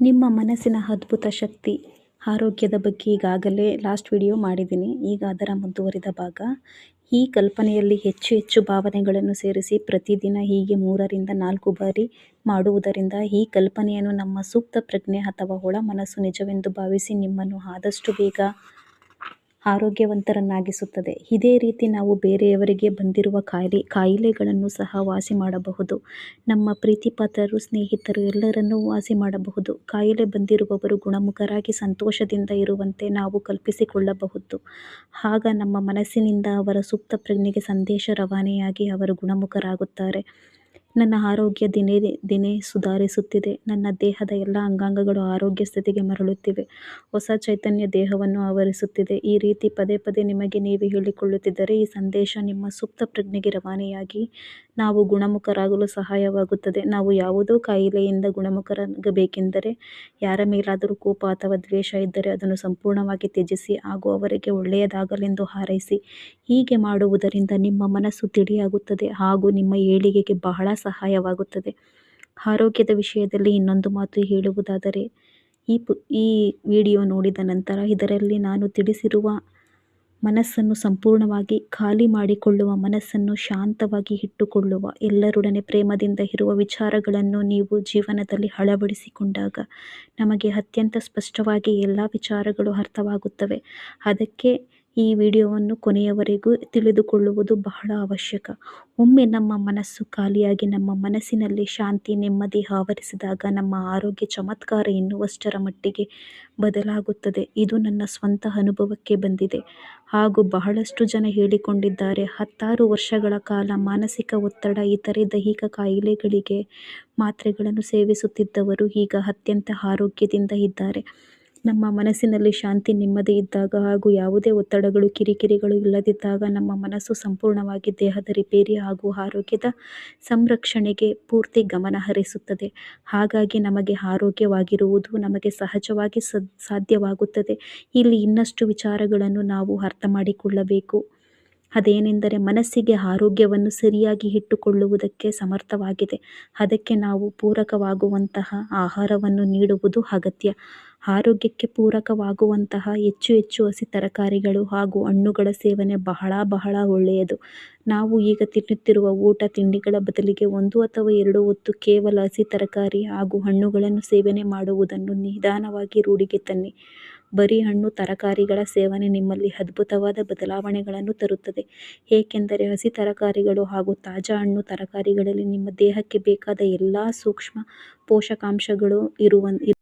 ನಿಮ್ಮ ಮನಸ್ಸಿನ ಅದ್ಭುತ ಶಕ್ತಿ ಆರೋಗ್ಯದ ಬಗ್ಗೆ ಈಗಾಗಲೇ ಲಾಸ್ಟ್ ವಿಡಿಯೋ ಮಾಡಿದ್ದೀನಿ. ಈಗ ಅದರ ಮುಂದುವರಿದ ಭಾಗ, ಈ ಕಲ್ಪನೆಯಲ್ಲಿ ಹೆಚ್ಚು ಹೆಚ್ಚು ಭಾವನೆಗಳನ್ನು ಸೇರಿಸಿ ಪ್ರತಿದಿನ ಹೀಗೆ ಮೂರರಿಂದ ನಾಲ್ಕು ಬಾರಿ ಮಾಡುವುದರಿಂದ ಈ ಕಲ್ಪನೆಯನ್ನು ನಮ್ಮ ಸೂಕ್ತ ಪ್ರಜ್ಞೆ ಅಥವಾ ಒಳ ಮನಸ್ಸು ನಿಜವೆಂದು ಭಾವಿಸಿ ನಿಮ್ಮನ್ನು ಆದಷ್ಟು ಬೇಗ ಆರೋಗ್ಯವಂತರನ್ನಾಗಿಸುತ್ತದೆ. ಇದೇ ರೀತಿ ನಾವು ಬೇರೆಯವರಿಗೆ ಬಂದಿರುವ ಕಾಯಿಲೆ, ಕಾಯಿಲೆಗಳನ್ನು ಸಹ ವಾಸಿ ಮಾಡಬಹುದು. ನಮ್ಮ ಪ್ರೀತಿಪಾತ್ರರು, ಸ್ನೇಹಿತರು ಎಲ್ಲರನ್ನೂ ವಾಸಿ ಮಾಡಬಹುದು. ಕಾಯಿಲೆ ಬಂದಿರುವವರು ಗುಣಮುಖರಾಗಿ ಸಂತೋಷದಿಂದ ಇರುವಂತೆ ನಾವು ಕಲ್ಪಿಸಿಕೊಳ್ಳಬಹುದು. ಆಗ ನಮ್ಮ ಮನಸ್ಸಿನಿಂದ ಅವರ ಸೂಕ್ತ ಪ್ರಜ್ಞೆಗೆ ಸಂದೇಶ ರವಾನೆಯಾಗಿ ಅವರು ಗುಣಮುಖರಾಗುತ್ತಾರೆ. ನನ್ನ ಆರೋಗ್ಯ ದಿನೇ ದಿನೇ ಸುಧಾರಿಸುತ್ತಿದೆ. ನನ್ನ ದೇಹದ ಎಲ್ಲ ಅಂಗಾಂಗಗಳು ಆರೋಗ್ಯ ಸ್ಥಿತಿಗೆ ಮರಳುತ್ತಿವೆ. ಹೊಸ ಚೈತನ್ಯ ದೇಹವನ್ನು ಆವರಿಸುತ್ತಿದೆ. ಈ ರೀತಿ ಪದೇ ಪದೇ ನಿಮಗೆ ನೀವು ಹೇಳಿಕೊಳ್ಳುತ್ತಿದ್ದರೆ ಈ ಸಂದೇಶ ನಿಮ್ಮ ಸೂಕ್ತ ಪ್ರಜ್ಞೆಗೆ ರವಾನೆಯಾಗಿ ನಾವು ಗುಣಮುಖರಾಗಲು ಸಹಾಯವಾಗುತ್ತದೆ. ನಾವು ಯಾವುದೋ ಕಾಯಿಲೆಯಿಂದ ಗುಣಮುಖರಾಗಬೇಕೆಂದರೆ ಯಾರ ಮೇಲಾದರೂ ಕೋಪ ಅಥವಾ ದ್ವೇಷ ಇದ್ದರೆ ಅದನ್ನು ಸಂಪೂರ್ಣವಾಗಿ ತ್ಯಜಿಸಿ, ಹಾಗೂ ಅವರಿಗೆ ಒಳ್ಳೆಯದಾಗಲೆಂದು ಹಾರೈಸಿ. ಹೀಗೆ ಮಾಡುವುದರಿಂದ ನಿಮ್ಮ ಮನಸ್ಸು ತಿಳಿಯಾಗುತ್ತದೆ ಹಾಗೂ ನಿಮ್ಮ ಏಳಿಗೆಗೆ ಬಹಳ ಸಹಾಯವಾಗುತ್ತದೆ. ಆರೋಗ್ಯದ ವಿಷಯದಲ್ಲಿ ಇನ್ನೊಂದು ಮಾತು ಹೇಳುವುದಾದರೆ, ಈ ಪು, ಈ ವಿಡಿಯೋ ನೋಡಿದ ನಂತರ ಇದರಲ್ಲಿ ನಾನು ತಿಳಿಸಿರುವ ಮನಸ್ಸನ್ನು ಸಂಪೂರ್ಣವಾಗಿ ಖಾಲಿ ಮಾಡಿಕೊಳ್ಳುವ, ಮನಸ್ಸನ್ನು ಶಾಂತವಾಗಿ ಇಟ್ಟುಕೊಳ್ಳುವ, ಎಲ್ಲರೊಡನೆ ಪ್ರೇಮದಿಂದ ಇರುವ ವಿಚಾರಗಳನ್ನು ನೀವು ಜೀವನದಲ್ಲಿ ಅಳವಡಿಸಿಕೊಂಡಾಗ ನಮಗೆ ಅತ್ಯಂತ ಸ್ಪಷ್ಟವಾಗಿ ಎಲ್ಲ ವಿಚಾರಗಳು ಅರ್ಥವಾಗುತ್ತವೆ. ಅದಕ್ಕೆ ಈ ವಿಡಿಯೋವನ್ನು ಕೊನೆಯವರೆಗೂ ತಿಳಿದುಕೊಳ್ಳುವುದು ಬಹಳ ಅವಶ್ಯಕ. ಒಮ್ಮೆ ನಮ್ಮ ಮನಸ್ಸು ಖಾಲಿಯಾಗಿ ನಮ್ಮ ಮನಸ್ಸಿನಲ್ಲಿ ಶಾಂತಿ, ನೆಮ್ಮದಿ ಆವರಿಸಿದಾಗ ನಮ್ಮ ಆರೋಗ್ಯ ಚಮತ್ಕಾರ ಎನ್ನುವಷ್ಟರ ಮಟ್ಟಿಗೆ ಬದಲಾಗುತ್ತದೆ. ಇದು ನನ್ನ ಸ್ವಂತ ಅನುಭವಕ್ಕೆ ಬಂದಿದೆ. ಹಾಗೂ ಬಹಳಷ್ಟು ಜನ ಹೇಳಿಕೊಂಡಿದ್ದಾರೆ, ಹತ್ತಾರು ವರ್ಷಗಳ ಕಾಲ ಮಾನಸಿಕ ಒತ್ತಡ, ಇತರೆ ದೈಹಿಕ ಕಾಯಿಲೆಗಳಿಗೆ ಮಾತ್ರೆಗಳನ್ನು ಸೇವಿಸುತ್ತಿದ್ದವರು ಈಗ ಅತ್ಯಂತ ಆರೋಗ್ಯದಿಂದ ಇದ್ದಾರೆ. ನಮ್ಮ ಮನಸ್ಸಿನಲ್ಲಿ ಶಾಂತಿ ನೆಮ್ಮದಿ ಇದ್ದಾಗ ಹಾಗೂ ಯಾವುದೇ ಒತ್ತಡಗಳು, ಕಿರಿಕಿರಿಗಳು ಇಲ್ಲದಿದ್ದಾಗ ನಮ್ಮ ಮನಸ್ಸು ಸಂಪೂರ್ಣವಾಗಿ ದೇಹದ ರಿಪೇರಿ ಹಾಗೂ ಆರೋಗ್ಯದ ಸಂರಕ್ಷಣೆಗೆ ಪೂರ್ತಿ ಗಮನ ಹರಿಸುತ್ತದೆ. ಹಾಗಾಗಿ ನಮಗೆ ಆರೋಗ್ಯವಾಗಿರುವುದು ನಮಗೆ ಸಹಜವಾಗಿ ಸಾಧ್ಯವಾಗುತ್ತದೆ. ಇಲ್ಲಿ ಇನ್ನಷ್ಟು ವಿಚಾರಗಳನ್ನು ನಾವು ಅರ್ಥ ಮಾಡಿಕೊಳ್ಳಬೇಕು. ಅದೇನೆಂದರೆ ಮನಸ್ಸಿಗೆ ಆರೋಗ್ಯವನ್ನು ಸರಿಯಾಗಿ ಇಟ್ಟುಕೊಳ್ಳುವುದಕ್ಕೆ ಸಮರ್ಥವಾಗಿದೆ. ಅದಕ್ಕೆ ನಾವು ಪೂರಕವಾಗುವಂತಹ ಆಹಾರವನ್ನು ನೀಡುವುದು ಅಗತ್ಯ. ಆರೋಗ್ಯಕ್ಕೆ ಪೂರಕವಾಗುವಂತಹ ಹೆಚ್ಚು ಹೆಚ್ಚು ಹಸಿ ತರಕಾರಿಗಳು ಹಾಗೂ ಹಣ್ಣುಗಳ ಸೇವನೆ ಬಹಳ ಬಹಳ ಒಳ್ಳೆಯದು. ನಾವು ಈಗ ತಿನ್ನುತ್ತಿರುವ ಊಟ ತಿಂಡಿಗಳ ಬದಲಿಗೆ ಒಂದು ಅಥವಾ ಎರಡು ಹೊತ್ತು ಕೇವಲ ಹಸಿ ತರಕಾರಿ ಹಾಗೂ ಹಣ್ಣುಗಳನ್ನು ಸೇವನೆ ಮಾಡುವುದನ್ನು ನಿಧಾನವಾಗಿ ರೂಢಿಗೆ ತನ್ನಿ. ಬರೀ ಹಣ್ಣು ತರಕಾರಿಗಳ ಸೇವನೆ ನಿಮ್ಮಲ್ಲಿ ಅದ್ಭುತವಾದ ಬದಲಾವಣೆಗಳನ್ನು ತರುತ್ತದೆ. ಏಕೆಂದರೆ ಹಸಿ ತರಕಾರಿಗಳು ಹಾಗೂ ತಾಜಾ ಹಣ್ಣು ತರಕಾರಿಗಳಲ್ಲಿ ನಿಮ್ಮ ದೇಹಕ್ಕೆ ಬೇಕಾದ ಎಲ್ಲ ಸೂಕ್ಷ್ಮ ಪೋಷಕಾಂಶಗಳು ಇರುವ